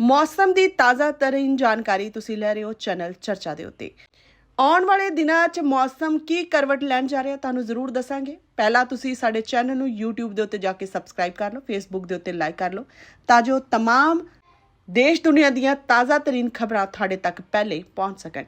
ਮੌਸਮ ਦੀ ਤਾਜ਼ਾ ਤਰੀਨ ਜਾਣਕਾਰੀ ਤੁਸੀਂ ਲੈ ਰਹੇ ਹੋ ਚੈਨਲ ਚਰਚਾ ਦੇ ਉੱਤੇ ਆਉਣ ਵਾਲੇ ਦਿਨਾਂ 'ਚ ਮੌਸਮ ਕੀ ਕਰਵਟ ਲੈਣ ਜਾ ਰਿਹਾ ਤੁਹਾਨੂੰ ਜ਼ਰੂਰ ਦੱਸਾਂਗੇ ਪਹਿਲਾਂ ਤੁਸੀਂ ਸਾਡੇ ਚੈਨਲ ਨੂੰ YouTube ਦੇ ਉੱਤੇ ਜਾ ਕੇ ਸਬਸਕ੍ਰਾਈਬ ਕਰ ਲਓ Facebook ਦੇ ਉੱਤੇ ਲਾਈਕ ਕਰ ਲਓ ਤਾਂ ਜੋ तमाम ਦੇਸ਼ ਦੁਨੀਆ ਦੀਆਂ ਤਾਜ਼ਾ ਤਰੀਨ ਖਬਰਾਂ ਤੁਹਾਡੇ ਤੱਕ ਪਹਿਲੇ ਪਹੁੰਚ ਸਕਣ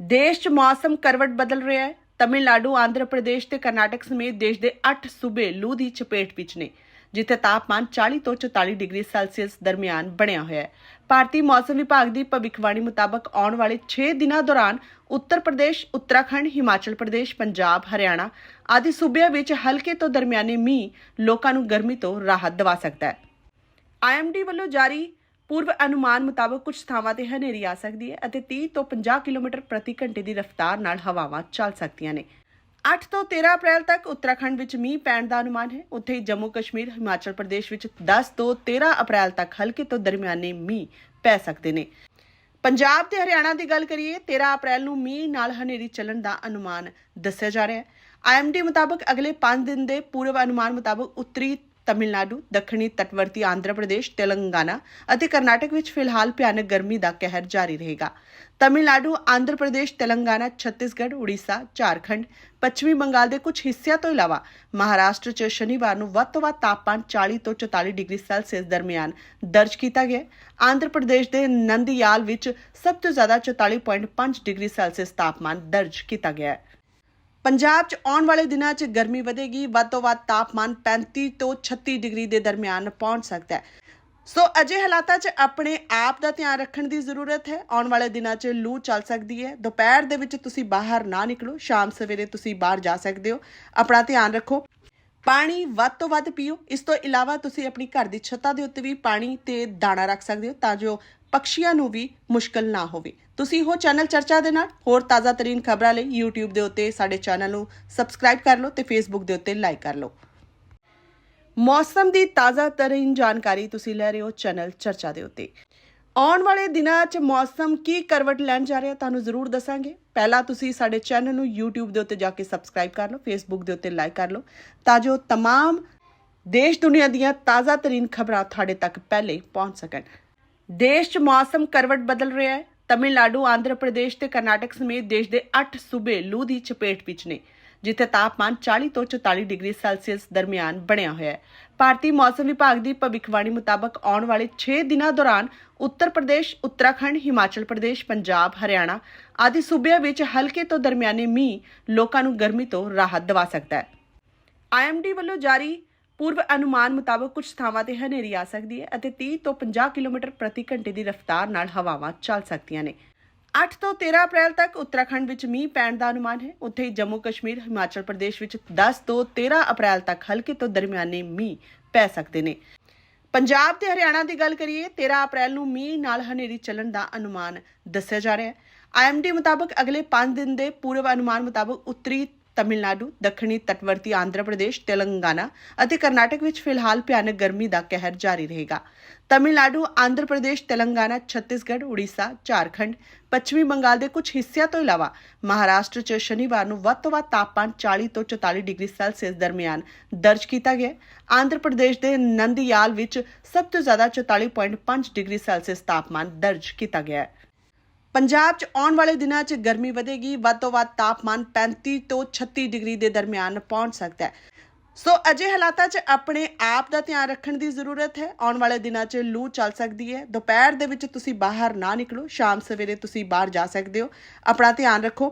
ਦੇਸ਼ 'ਚ ਮੌਸਮ ਕਰਵਟ ਬਦਲ ਰਿਹਾ ਹੈ ਤਮਿਲਨਾਡੂ ਆਂਧਰਾ ਪ੍ਰਦੇਸ਼ ਤੇ ਕਰਨਾਟਕ ਸਮੇਤ ਦੇਸ਼ ਦੇ 8 ਸੂਬੇ ਲੂ ਦੀ ਚਪੇਟ ਵਿੱਚ ਨੇ ਜਿੱਥੇ ਤਾਪਮਾਨ 40 ਤੋਂ 44 ਡਿਗਰੀ ਸੈਲਸੀਅਸ ਦਰਮਿਆਨ ਬਣਿਆ ਹੋਇਆ ਹੈ। ਭਾਰਤੀ ਮੌਸਮ ਵਿਭਾਗ ਦੀ ਭਵਿੱਖਬਾਣੀ ਮੁਤਾਬਕ ਆਉਣ ਵਾਲੇ 6 ਦਿਨਾਂ ਦੌਰਾਨ ਉੱਤਰ ਪ੍ਰਦੇਸ਼, ਉੱਤਰਾਖੰਡ, ਹਿਮਾਚਲ ਪ੍ਰਦੇਸ਼, ਪੰਜਾਬ, ਹਰਿਆਣਾ ਆਦਿ ਸੂਬਿਆਂ ਵਿੱਚ ਹਲਕੇ ਤੋਂ ਦਰਮਿਆਨੇ ਮੀਂਹ ਲੋਕਾਂ ਨੂੰ ਗਰਮੀ ਤੋਂ ਰਾਹਤ ਦਿਵਾ ਸਕਦਾ ਹੈ। ਆਈਐਮਡੀ ਵੱਲੋਂ ਜਾਰੀ ਪੂਰਵ ਅਨੁਮਾਨ ਮੁਤਾਬਕ ਕੁਝ ਥਾਵਾਂ ਤੇ ਹਨੇਰੀ ਆ ਸਕਦੀ ਹੈ ਅਤੇ 30 ਤੋਂ 50 ਕਿਲੋਮੀਟਰ ਪ੍ਰਤੀ ਘੰਟੇ ਦੀ ਰਫ਼ਤਾਰ ਨਾਲ ਹਵਾਵਾਂ ਚੱਲ ਸਕਦੀਆਂ ਨੇ। 8 ਤੋਂ 13 ਅਪ੍ਰੈਲ ਤੱਕ ਉੱਤਰਾਖੰਡ ਵਿੱਚ ਮੀਂਹ ਪੈਣ ਦਾ ਅਨੁਮਾਨ ਹੈ। ਉੱਥੇ ਹੀ ਜੰਮੂ ਕਸ਼ਮੀਰ, ਹਿਮਾਚਲ ਪ੍ਰਦੇਸ਼ ਵਿੱਚ 10 ਤੋਂ 13 ਅਪ੍ਰੈਲ ਤੱਕ ਹਲਕੇ ਤੋਂ ਦਰਮਿਆਨੇ ਮੀਂਹ ਪੈ ਸਕਦੇ ਨੇ। ਪੰਜਾਬ ਤੇ ਹਰਿਆਣਾ ਦੀ ਗੱਲ ਕਰੀਏ 13 ਅਪ੍ਰੈਲ ਨੂੰ ਮੀਂਹ ਨਾਲ ਹਨੇਰੀ ਚੱਲਣ ਦਾ ਅਨੁਮਾਨ ਦੱਸਿਆ ਜਾ ਰਿਹਾ ਹੈ। ਆਈਐਮਡੀ ਮੁਤਾਬਕ ਅਗਲੇ 5 ਦਿਨ ਦੇ ਪੂਰਵ ਅਨੁਮਾਨ ਮੁਤਾਬਕ ਉੱਤਰੀ ਤਮਿਲਨਾਡੂ, ਦੱਖਣੀ ਤਟਵਰਤੀ ਆਂਧਰਾ ਪ੍ਰਦੇਸ਼, ਤੇਲੰਗਾਨਾ ਅਤੇ ਕਰਨਾਟਕ ਵਿੱਚ ਫਿਲਹਾਲ ਭਿਆਨਕ ਗਰਮੀ ਦਾ ਕਹਿਰ ਜਾਰੀ ਰਹੇਗਾ। ਤਮਿਲਨਾਡੂ, ਆਂਧਰਾ ਪ੍ਰਦੇਸ਼, ਤੇਲੰਗਾਨਾ, ਛੱਤੀਸਗੜ੍ਹ, ਉੜੀਸਾ, ਝਾਰਖੰਡ, ਪੱਛਮੀ ਬੰਗਾਲ ਦੇ ਕੁਝ ਹਿੱਸਿਆਂ ਤੋਂ ਇਲਾਵਾ ਮਹਾਰਾਸ਼ਟਰ 'ਚ ਸ਼ਨੀਵਾਰ ਨੂੰ ਵੱਧ ਤੋਂ ਵੱਧ ਤਾਪਮਾਨ 40 ਤੋਂ 44 ਡਿਗਰੀ ਸੈਲਸੀਅਸ ਦਰਮਿਆਨ ਦਰਜ ਕੀਤਾ ਗਿਆ ਆਂਧਰਾ ਪ੍ਰਦੇਸ਼ ਦੇ ਨੰਦੀਆਲ ਵਿੱਚ ਸਭ ਤੋਂ ਜ਼ਿਆਦਾ 44.5 ਡਿਗਰੀ ਸੈਲਸੀਅਸ ਤਾਪਮਾਨ ਦਰਜ ਕੀਤਾ ਗਿਆ ਹੈ। ਪੰਜਾਬ 'ਚ ਆਉਣ ਵਾਲੇ ਦਿਨਾਂ 'ਚ ਗਰਮੀ ਵਧੇਗੀ, ਵੱਧ ਤੋਂ ਵੱਧ ਤਾਪਮਾਨ 35 ਤੋਂ 36 ਡਿਗਰੀ ਦੇ ਦਰਮਿਆਨ ਪਹੁੰਚ ਸਕਦਾ ਹੈ। ਸੋ ਅਜੇ ਹਾਲਾਤਾਂ 'ਚ ਆਪਣੇ ਆਪ ਦਾ ਧਿਆਨ ਰੱਖਣ ਦੀ ਜ਼ਰੂਰਤ ਹੈ। ਆਉਣ ਵਾਲੇ ਦਿਨਾਂ 'ਚ ਲੂ ਚੱਲ ਸਕਦੀ ਹੈ। ਦੁਪਹਿਰ ਦੇ ਵਿੱਚ ਤੁਸੀਂ ਬਾਹਰ ਨਾ ਨਿਕਲੋ, ਸ਼ਾਮ ਸਵੇਰੇ ਤੁਸੀਂ ਬਾਹਰ ਜਾ ਸਕਦੇ ਹੋ। ਆਪਣਾ ਧਿਆਨ ਰੱਖੋ। ਪਾਣੀ ਵੱਧ ਤੋਂ ਵੱਧ ਪੀਓ। ਇਸ ਤੋਂ ਇਲਾਵਾ ਤੁਸੀਂ ਆਪਣੀ ਘਰ ਦੀ ਛੱਤਾਂ ਦੇ ਉੱਤੇ ਵੀ ਪਾਣੀ ਤੇ ਦਾਣਾ ਰੱਖ ਸਕਦੇ ਹੋ ਤਾਂ ਜੋ ਪਕਸ਼ੀਆਂ ਨੂੰ ਵੀ ਮੁਸ਼ਕਲ ਨਾ ਹੋਵੇ। ਤੁਸੀਂ ਹੋ ਚੈਨਲ ਚਰਚਾ ਦੇ ਨਾਲ ਹੋਰ ਤਾਜ਼ਾ ਤਰੀਨ ਖਬਰਾਂ ਲਈ YouTube ਦੇ ਉੱਤੇ ਸਾਡੇ ਚੈਨਲ ਨੂੰ ਸਬਸਕ੍ਰਾਈਬ ਕਰ ਲਓ ਤੇ Facebook ਦੇ ਉੱਤੇ ਲਾਈਕ ਕਰ ਲਓ। ਮੌਸਮ ਦੀ ਤਾਜ਼ਾ ਤਰੀਨ ਜਾਣਕਾਰੀ ਤੁਸੀਂ ਲੈ ਰਹੇ ਹੋ ਚੈਨਲ ਚਰਚਾ ਦੇ ਉੱਤੇ। ਆਉਣ ਵਾਲੇ ਦਿਨਾਂ 'ਚ ਮੌਸਮ ਕੀ ਕਰਵਟ ਲੈਣ ਜਾ ਰਿਹਾ ਤੁਹਾਨੂੰ ਜ਼ਰੂਰ ਦੱਸਾਂਗੇ ਪਹਿਲਾਂ ਤੁਸੀਂ ਸਾਡੇ ਚੈਨਲ ਨੂੰ YouTube ਦੇ ਉੱਤੇ ਜਾ ਕੇ ਸਬਸਕ੍ਰਾਈਬ ਕਰ ਲਓ Facebook ਦੇ ਉੱਤੇ ਲਾਈਕ ਕਰ ਲਓ ਤਾਂ ਜੋ तमाम ਦੇਸ਼ ਦੁਨੀਆ ਦੀਆਂ ਤਾਜ਼ਾ ਤਰੀਨ ਖਬਰਾਂ ਤੁਹਾਡੇ ਤੱਕ ਪਹਿਲੇ ਪਹੁੰਚ ਸਕਣ ਦੇਸ਼ 'ਚ ਮੌਸਮ ਕਰਵਟ ਬਦਲ ਰਿਹਾ ਹੈ ਤਮਿਲਨਾਡੂ ਆਂਧਰਾ ਪ੍ਰਦੇਸ਼ ਤੇ ਕਰਨਾਟਕ ਸਮੇਤ ਦੇਸ਼ ਦੇ 8 ਸੂਬੇ ਲੂ ਦੀ ਚਪੇਟ ਵਿੱਚ ਨੇ ਜਿੱਥੇ ਤਾਪਮਾਨ 40 ਤੋਂ 44 ਡਿਗਰੀ ਸੈਲਸੀਅਸ ਦਰਮਿਆਨ ਬਣਿਆ ਹੋਇਆ ਹੈ। ਭਾਰਤੀ ਮੌਸਮ ਵਿਭਾਗ ਦੀ ਭਵਿੱਖਬਾਣੀ ਮੁਤਾਬਕ ਆਉਣ ਵਾਲੇ 6 ਦਿਨਾਂ ਦੌਰਾਨ ਉੱਤਰ ਪ੍ਰਦੇਸ਼, ਉੱਤਰਾਖੰਡ, ਹਿਮਾਚਲ ਪ੍ਰਦੇਸ਼, ਪੰਜਾਬ, ਹਰਿਆਣਾ ਆਦਿ ਸੂਬਿਆਂ ਵਿੱਚ ਹਲਕੇ ਤੋਂ ਦਰਮਿਆਨੇ ਮੀਂਹ ਲੋਕਾਂ ਨੂੰ ਗਰਮੀ ਤੋਂ ਰਾਹਤ ਦਿਵਾ ਸਕਦਾ ਹੈ। ਆਈਐਮਡੀ ਵੱਲੋਂ ਜਾਰੀ ਪੂਰਵ ਅਨੁਮਾਨ ਮੁਤਾਬਕ ਕੁਝ ਥਾਵਾਂ ਤੇ ਹਨੇਰੀ ਆ ਸਕਦੀ ਹੈ ਅਤੇ 30 ਤੋਂ 50 ਕਿਲੋਮੀਟਰ ਪ੍ਰਤੀ ਘੰਟੇ ਦੀ ਰਫ਼ਤਾਰ ਨਾਲ ਹਵਾਵਾਂ ਚੱਲ ਸਕਦੀਆਂ ਨੇ। 8 ਤੋਂ 13 ਅਪ੍ਰੈਲ ਤੱਕ ਉੱਤਰਾਖੰਡ ਵਿੱਚ ਮੀਂਹ ਪੈਣ ਦਾ ਅਨੁਮਾਨ ਹੈ। ਉੱਥੇ ਹੀ ਜੰਮੂ ਕਸ਼ਮੀਰ, ਹਿਮਾਚਲ ਪ੍ਰਦੇਸ਼ ਵਿੱਚ 10 ਤੋਂ 13 ਅਪ੍ਰੈਲ ਤੱਕ ਹਲਕੇ ਤੋਂ ਦਰਮਿਆਨੇ ਮੀਂਹ ਪੈ ਸਕਦੇ ਨੇ। ਪੰਜਾਬ ਤੇ ਹਰਿਆਣਾ ਦੀ ਗੱਲ ਕਰੀਏ 13 ਅਪ੍ਰੈਲ ਨੂੰ ਮੀਂਹ ਨਾਲ ਹਨੇਰੀ ਚੱਲਣ ਦਾ ਅਨੁਮਾਨ ਦੱਸਿਆ ਜਾ ਰਿਹਾ ਹੈ। ਆਈਐਮਡੀ ਮੁਤਾਬਕ ਅਗਲੇ 5 ਦਿਨ ਦੇ ਪੂਰਵ ਅਨੁਮਾਨ ਮੁਤਾਬਕ ਉੱਤਰੀ ਤਮਿਲਨਾਡੂ, ਦੱਖਣੀ ਤਟਵਰਤੀ ਆਂਧਰਾ ਪ੍ਰਦੇਸ਼, ਤੇਲੰਗਾਨਾ ਅਤੇ ਕਰਨਾਟਕ ਵਿੱਚ ਫਿਲਹਾਲ ਭਿਆਨਕ ਗਰਮੀ ਦਾ ਕਹਿਰ ਜਾਰੀ ਰਹੇਗਾ। ਤਮਿਲਨਾਡੂ, ਆਂਧਰਾ ਪ੍ਰਦੇਸ਼, ਤੇਲੰਗਾਨਾ, ਛੱਤੀਸਗੜ੍ਹ, ਉੜੀਸਾ, ਝਾਰਖੰਡ, ਪੱਛਮੀ ਬੰਗਾਲ ਦੇ ਕੁਝ ਹਿੱਸਿਆਂ ਤੋਂ ਇਲਾਵਾ ਮਹਾਰਾਸ਼ਟਰ 'ਚ ਸ਼ਨੀਵਾਰ ਨੂੰ ਵੱਧ ਤੋਂ ਵੱਧ ਤਾਪਮਾਨ 40 ਤੋਂ 44 ਡਿਗਰੀ ਸੈਲਸੀਅਸ ਦਰਮਿਆਨ ਦਰਜ ਕੀਤਾ ਗਿਆ ਆਂਧਰਾ ਪ੍ਰਦੇਸ਼ ਦੇ ਨੰਦੀਯਾਲ ਵਿੱਚ ਸਭ ਤੋਂ ਜ਼ਿਆਦਾ 44.5 ਡਿਗਰੀ ਸੈਲਸੀਅਸ ਤਾਪਮਾਨ ਦਰਜ ਕੀਤਾ ਗਿਆ ਹੈ। ਪੰਜਾਬ 'ਚ ਆਉਣ ਵਾਲੇ ਦਿਨਾਂ 'ਚ ਗਰਮੀ ਵਧੇਗੀ, ਵੱਧ ਤੋਂ ਵੱਧ ਤਾਪਮਾਨ 35 ਤੋਂ 36 ਡਿਗਰੀ ਦੇ ਦਰਮਿਆਨ ਪਹੁੰਚ ਸਕਦਾ ਹੈ। ਸੋ ਅਜੇ ਹਾਲਾਤਾਂ 'ਚ ਆਪਣੇ ਆਪ ਦਾ ਧਿਆਨ ਰੱਖਣ ਦੀ ਜ਼ਰੂਰਤ ਹੈ। ਆਉਣ ਵਾਲੇ ਦਿਨਾਂ 'ਚ ਲੂ ਚੱਲ ਸਕਦੀ ਹੈ। ਦੁਪਹਿਰ ਦੇ ਵਿੱਚ ਤੁਸੀਂ ਬਾਹਰ ਨਾ ਨਿਕਲੋ, ਸ਼ਾਮ ਸਵੇਰੇ ਤੁਸੀਂ ਬਾਹਰ ਜਾ ਸਕਦੇ ਹੋ। ਆਪਣਾ ਧਿਆਨ ਰੱਖੋ।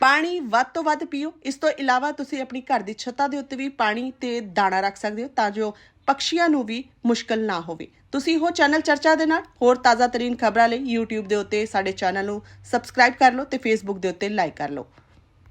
ਪਾਣੀ ਵੱਧ ਤੋਂ ਵੱਧ ਪੀਓ। ਇਸ ਤੋਂ ਇਲਾਵਾ ਤੁਸੀਂ ਆਪਣੀ ਘਰ ਦੀ ਛੱਤਾਂ ਦੇ ਉੱਤੇ ਵੀ ਪਾਣੀ ਤੇ ਦਾਣਾ ਰੱਖ ਸਕਦੇ ਹੋ ਤਾਂ ਜੋ ਪਕਸ਼ੀਆਂ ਨੂੰ ਵੀ ਮੁਸ਼ਕਲ ਨਾ ਹੋਵੇ। ਤੁਸੀਂ ਹੋ ਚੈਨਲ ਚਰਚਾ ਦੇ ਨਾਲ ਹੋਰ ਤਾਜ਼ਾ ਤਰੀਨ ਖਬਰਾਂ ਲਈ YouTube ਦੇ ਉੱਤੇ ਸਾਡੇ ਚੈਨਲ ਨੂੰ ਸਬਸਕ੍ਰਾਈਬ ਕਰ ਲਓ ਤੇ Facebook ਦੇ ਉੱਤੇ ਲਾਈਕ ਕਰ ਲਓ।